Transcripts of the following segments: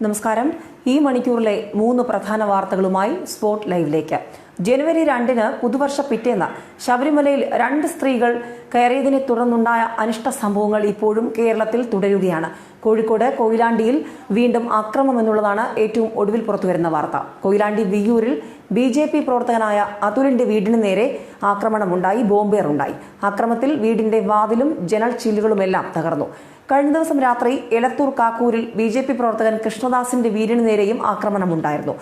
നമസ്കാരം. ഈ മണിക്കൂറിലെ മൂന്ന് പ്രധാന വാർത്തകളുമായി സ്പോട്ട് ലൈവിലേക്ക്. ജനുവരി രണ്ടിന് പുതുവർഷ പിറ്റേന്ന് ശബരിമലയിൽ രണ്ട് സ്ത്രീകൾ കയറിയതിനെ തുടർന്നുണ്ടായ അനിഷ്ട സംഭവങ്ങൾ ഇപ്പോഴും കേരളത്തിൽ തുടരുകയാണ്. കോഴിക്കോട് കൊയിലാണ്ടിയിൽ വീണ്ടും അക്രമം എന്നുള്ളതാണ് ഏറ്റവും ഒടുവിൽ പുറത്തുവരുന്ന വാർത്ത. കൊയിലാണ്ടി വിയ്യൂരിൽ ബി ജെ പി പ്രവർത്തകനായ അതുലിന്റെ വീടിന് നേരെ ആക്രമണമുണ്ടായി ബോംബേറുണ്ടായി. ആക്രമത്തിൽ വീടിന്റെ വാതിലും ജനൽ ചില്ലുകളുമെല്ലാം തകർന്നു. കഴിഞ്ഞ ദിവസം രാത്രി എലത്തൂർ കാക്കൂരിൽ ബി ജെ പി പ്രവർത്തകൻ കൃഷ്ണദാസിന്റെ വീടിന് നേരെയും ആക്രമണമുണ്ടായിരുന്നു.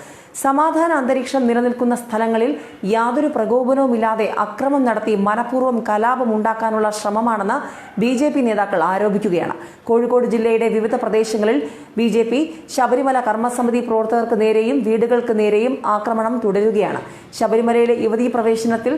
സമാധാന അന്തരീക്ഷം നിലനിൽക്കുന്ന സ്ഥലങ്ങളിൽ യാതൊരു പ്രകോപനവുമില്ലാതെ അക്രമം നടത്തി മനഃപൂർവം കലാപമുണ്ടാക്കാനുള്ള ശ്രമമാണെന്ന് ബി ജെ പി നേതാക്കൾ ആരോപിക്കുകയാണ്. കോഴിക്കോട് ജില്ലയുടെ വിവിധ പ്രദേശങ്ങളിൽ ബി ജെ പി ശബരിമല കർമ്മസമിതി പ്രവർത്തകർക്ക് നേരെയും വീടുകൾക്ക് നേരെയും ആക്രമണം തുടരുകയാണ്. ശബരിമലയിലെ യുവതീ പ്രവേശനത്തിൽ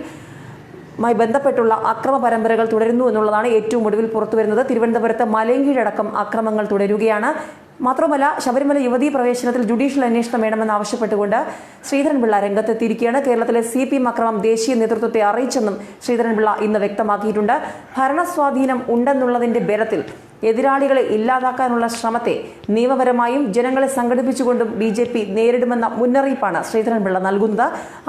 മായി ബന്ധപ്പെട്ടുള്ള അക്രമ പരമ്പരകൾ തുടരുന്നു എന്നുള്ളതാണ് ഏറ്റവും ഒടുവിൽ പുറത്തുവരുന്നത് തിരുവനന്തപുരത്ത് മലയങ്കീഴടക്കം അക്രമങ്ങൾ തുടരുകയാണ്. മാത്രമല്ല ശബരിമല യുവതീ പ്രവേശനത്തിൽ ജുഡീഷ്യൽ അന്വേഷണം വേണമെന്ന് ആവശ്യപ്പെട്ടുകൊണ്ട് ശ്രീധരൻപിള്ള രംഗത്തെത്തിയിരിക്കുകയാണ്. കേരളത്തിലെ സി പി എം അക്രമം ദേശീയ നേതൃത്വത്തെ അറിയിച്ചെന്നും ശ്രീധരൻപിള്ള ഇന്ന് വ്യക്തമാക്കിയിട്ടുണ്ട്. ഭരണസ്വാധീനം ഉണ്ടെന്നുള്ളതിന്റെ ബലത്തിൽ എതിരാളികളെ ഇല്ലാതാക്കാനുള്ള ശ്രമത്തെ നിയമപരമായും ജനങ്ങളെ സംഘടിപ്പിച്ചുകൊണ്ടും ബി ജെ പി നേരിടുമെന്ന മുന്നറിയിപ്പാണ് ശ്രീധരൻപിള്ള നൽകുന്നത്.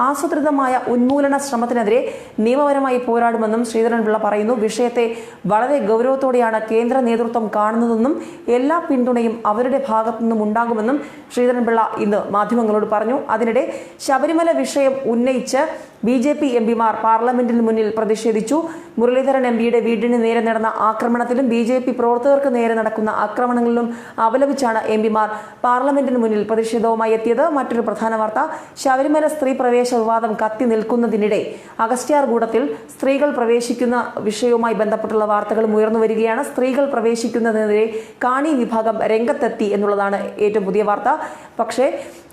ആസൂത്രിതമായ ഉന്മൂലന ശ്രമത്തിനെതിരെ നിയമപരമായി പോരാടുമെന്നും ശ്രീധരൻപിള്ള പറയുന്നു. വിഷയത്തെ വളരെ ഗൗരവത്തോടെയാണ് കേന്ദ്ര നേതൃത്വം കാണുന്നതെന്നും എല്ലാ പിന്തുണയും അവരുടെ ഭാഗത്തു നിന്നും ഉണ്ടാകുമെന്നും ശ്രീധരൻപിള്ള ഇന്ന് മാധ്യമങ്ങളോട് പറഞ്ഞു. അതിനിടെ ശബരിമല വിഷയം ഉന്നയിച്ച് ബി ജെ പി എംപിമാർ പാർലമെന്റിന് മുന്നിൽ പ്രതിഷേധിച്ചു. മുരളീധരൻ എം പിയുടെ വീടിന് നേരെ നടന്ന ആക്രമണത്തിലും ബി ജെ പി പ്രവർത്തകർക്ക് നേരെ നടക്കുന്ന ആക്രമണങ്ങളിലും അപലപിച്ചാണ് എം പിമാർ പാർലമെന്റിന് മുന്നിൽ പ്രതിഷേധവുമായി എത്തിയത്. മറ്റൊരു പ്രധാന വാർത്ത ശബരിമല സ്ത്രീ പ്രവേശ വിവാദം കത്തി നിൽക്കുന്നതിനിടെ അഗസ്റ്റ്യാർകൂടത്തിൽ സ്ത്രീകൾ പ്രവേശിക്കുന്ന വിഷയവുമായി ബന്ധപ്പെട്ടുള്ള വാർത്തകളും ഉയർന്നു വരികയാണ്. സ്ത്രീകൾ പ്രവേശിക്കുന്നതിനെതിരെ കാണി വിഭാഗം രംഗത്തെത്തി എന്നുള്ളതാണ് ഏറ്റവും പുതിയ വാർത്ത. പക്ഷേ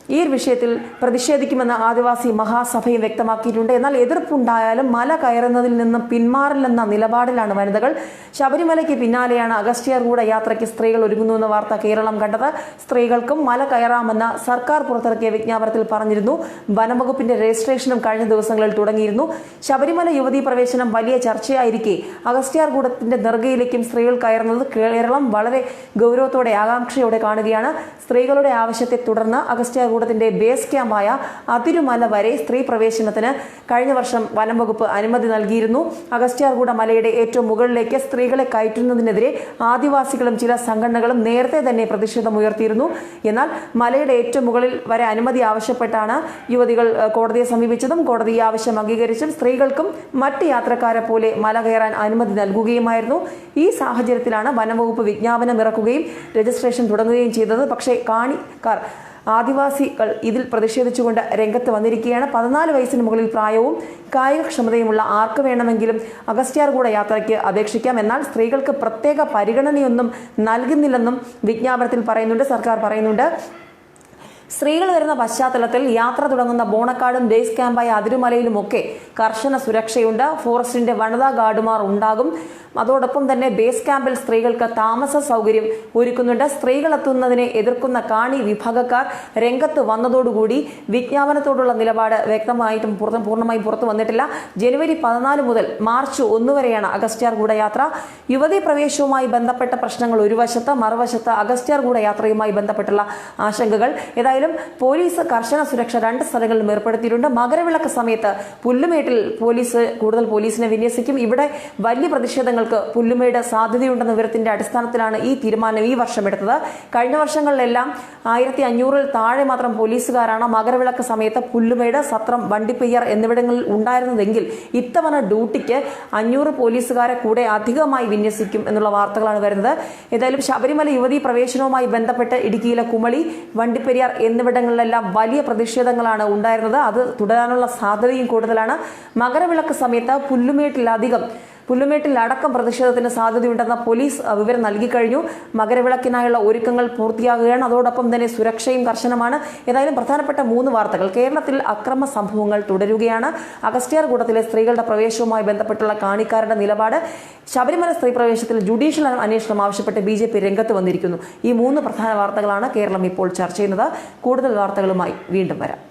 ഈ വിഷയത്തിൽ പ്രതിഷേധിക്കുമെന്ന് ആദിവാസി മഹാസഭയും വ്യക്തമാക്കിയിട്ടുണ്ട്. എന്നാൽ എതിർപ്പുണ്ടായാലും മല കയറുന്നതിൽ നിന്ന് പിന്മാറില്ലെന്ന നിലപാടിലാണ് വനിതകൾ. ശബരിമലയ്ക്ക് പിന്നാലെയാണ് അഗസ്ത്യർകൂട യാത്രയ്ക്ക് സ്ത്രീകൾ ഒരുങ്ങുന്നുവെന്ന വാർത്ത കേരളം കണ്ടത്. സ്ത്രീകൾക്കും മല കയറാമെന്ന സർക്കാർ പുറത്തിറക്കിയ വിജ്ഞാപനത്തിൽ പറഞ്ഞിരുന്നു. വനംവകുപ്പിന്റെ രജിസ്ട്രേഷനും കഴിഞ്ഞ ദിവസങ്ങളിൽ തുടങ്ങിയിരുന്നു. ശബരിമല യുവതീ പ്രവേശനം വലിയ ചർച്ചയായിരിക്കെ. അഗസ്ത്യാർകൂടത്തിന്റെ നെറുകയിലേക്കും സ്ത്രീകൾ കയറുന്നത് കേരളം വളരെ ഗൗരവത്തോടെ ആകാംക്ഷയോടെ കാണുകയാണ്. സ്ത്രീകളുടെ ആവശ്യത്തെ തുടർന്ന് അഗസ്ത്യാർകൂട കൂടത്തിന്റെ ബേസ് ക്യാമ്പായ അതിരുമല വരെ സ്ത്രീ പ്രവേശനത്തിന് കഴിഞ്ഞ വർഷം വനം വകുപ്പ് അനുമതി നൽകിയിരുന്നു. അഗസ്ത്യാർകൂട മലയുടെ ഏറ്റവും മുകളിലേക്ക് സ്ത്രീകളെ കയറ്റുന്നതിനെതിരെ ആദിവാസികളും ചില സംഘടനകളും നേരത്തെ തന്നെ പ്രതിഷേധം ഉയർത്തിയിരുന്നു. എന്നാൽ മലയുടെ ഏറ്റവും മുകളിൽ വരെ അനുമതി ആവശ്യപ്പെട്ടാണ് യുവതികൾ കോടതിയെ സമീപിച്ചതും കോടതി ഈ ആവശ്യം അംഗീകരിച്ചും സ്ത്രീകൾക്കും മറ്റ് യാത്രക്കാരെ പോലെ മല കയറാൻ അനുമതി നൽകുകയുമായിരുന്നു. ഈ സാഹചര്യത്തിലാണ് വനംവകുപ്പ് വിജ്ഞാപനം ഇറക്കുകയും രജിസ്ട്രേഷൻ തുടങ്ങുകയും ചെയ്തത്. പക്ഷേ കാണിക്കാർ ആദിവാസികൾ ഇതിൽ പ്രതിഷേധിച്ചുകൊണ്ട് രംഗത്ത് വന്നിരിക്കുകയാണ്. പതിനാല് വയസ്സിന് മുകളിൽ പ്രായവും കായികക്ഷമതയുമുള്ള ആർക്ക് വേണമെങ്കിലും അഗസ്ത്യാർകൂട യാത്രയ്ക്ക് അപേക്ഷിക്കാം. എന്നാൽ സ്ത്രീകൾക്ക് പ്രത്യേക പരിഗണനയൊന്നും നൽകുന്നില്ലെന്നും വിജ്ഞാപനത്തിൽ പറയുന്നുണ്ട് സർക്കാർ പറയുന്നുണ്ട്. സ്ത്രീകൾ വരുന്ന പശ്ചാത്തലത്തിൽ യാത്ര തുടങ്ങുന്ന ബോണക്കാടും ബേസ് ക്യാമ്പായ അതിരുമലയിലുമൊക്കെ കർശന സുരക്ഷയുണ്ട്. ഫോറസ്റ്റിന്റെ വനിതാ ഗാർഡുമാർ ഉണ്ടാകും. അതോടൊപ്പം തന്നെ ബേസ് ക്യാമ്പിൽ സ്ത്രീകൾക്ക് താമസ സൗകര്യം ഒരുക്കുന്നുണ്ട്. സ്ത്രീകൾ എത്തുന്നതിനെ എതിർക്കുന്ന കാണി വിഭാഗക്കാർ രംഗത്ത് വന്നതോടുകൂടി വിജ്ഞാപനത്തോടുള്ള നിലപാട് വ്യക്തമായിട്ടും പൂർണമായും പുറത്തു വന്നിട്ടില്ല. ജനുവരി പതിനാല് മുതൽ മാർച്ച് ഒന്ന് വരെയാണ് അഗസ്റ്റ്യാർ യാത്ര യുവതി പ്രവേശവുമായി ബന്ധപ്പെട്ട പ്രശ്നങ്ങൾ ഒരു വശത്ത് മറുവശത്ത് അഗസ്റ്റ്യാർ യാത്രയുമായി ബന്ധപ്പെട്ടുള്ള ആശങ്കകൾ. ഏതായാലും പോലീസ് കർശന സുരക്ഷ രണ്ട് സ്ഥലങ്ങളിലും ഏർപ്പെടുത്തിയിട്ടുണ്ട്. മകരവിളക്ക് സമയത്ത് പുല്ലുമേട്ടിൽ പോലീസ് കൂടുതൽ പോലീസിനെ വിന്യസിക്കും. ഇവിടെ വലിയ പ്രതിഷേധങ്ങൾക്ക് പുല്ലുമേട് സാധ്യതയുണ്ടെന്ന വിവരത്തിന്റെ അടിസ്ഥാനത്തിലാണ് ഈ തീരുമാനം ഈ വർഷം എടുത്തത്. കഴിഞ്ഞ വർഷങ്ങളിലെല്ലാം ആയിരത്തി അഞ്ഞൂറിൽ താഴെ മാത്രം പോലീസുകാരാണ് മകരവിളക്ക് സമയത്ത് പുല്ലുമേട് സത്രം വണ്ടിപ്പെയ്യർ എന്നിവിടങ്ങളിൽ ഉണ്ടായിരുന്നതെങ്കിൽ ഇത്തവണ ഡ്യൂട്ടിക്ക് അഞ്ഞൂറ് പോലീസുകാരെ കൂടെ അധികമായി വിന്യസിക്കും എന്നുള്ള വാർത്തകളാണ് വരുന്നത്. ഏതായാലും ശബരിമല യുവതി പ്രവേശനവുമായി ബന്ധപ്പെട്ട് ഇടുക്കിയിലെ കുമളി വണ്ടിപ്പെരിയാർ എന്നിവിടങ്ങളിലെല്ലാം വലിയ പ്രതിഷേധങ്ങളാണ് ഉണ്ടായിരുന്നത്. അത് തുടരാനുള്ള സാധ്യതയും കൂടുതലാണ്. മകരവിളക്ക് സമയത്ത് പുല്ലുമേട്ടിലധികം പുല്ലുമേട്ടിൽ അടക്കം പ്രതിഷേധത്തിന് സാധ്യതയുണ്ടെന്ന പോലീസ് വിവരം നൽകിക്കഴിഞ്ഞു. മകരവിളക്കിനായുള്ള ഒരുക്കങ്ങൾ പൂർത്തിയാകുകയാണ്. അതോടൊപ്പം തന്നെ സുരക്ഷയും കർശനമാണ്. ഏതായാലും പ്രധാനപ്പെട്ട മൂന്ന് വാർത്തകൾ. കേരളത്തിൽ അക്രമ സംഭവങ്ങൾ തുടരുകയാണ്. അഗസ്റ്റിയാർ അഗസ്ത്യാർകൂടത്തിലെ സ്ത്രീകളുടെ പ്രവേശവുമായി ബന്ധപ്പെട്ടുള്ള കാണിക്കാരുടെ നിലപാട്. ശബരിമല സ്ത്രീ പ്രവേശത്തിൽ ജുഡീഷ്യൽ അന്വേഷണം ആവശ്യപ്പെട്ട് ബി ജെ പി രംഗത്ത് വന്നിരിക്കുന്നു. ഈ മൂന്ന് പ്രധാന വാർത്തകളാണ് കേരളം ഇപ്പോൾ ചർച്ച ചെയ്യുന്നത്. കൂടുതൽ വാർത്തകളുമായി വീണ്ടും വരാം.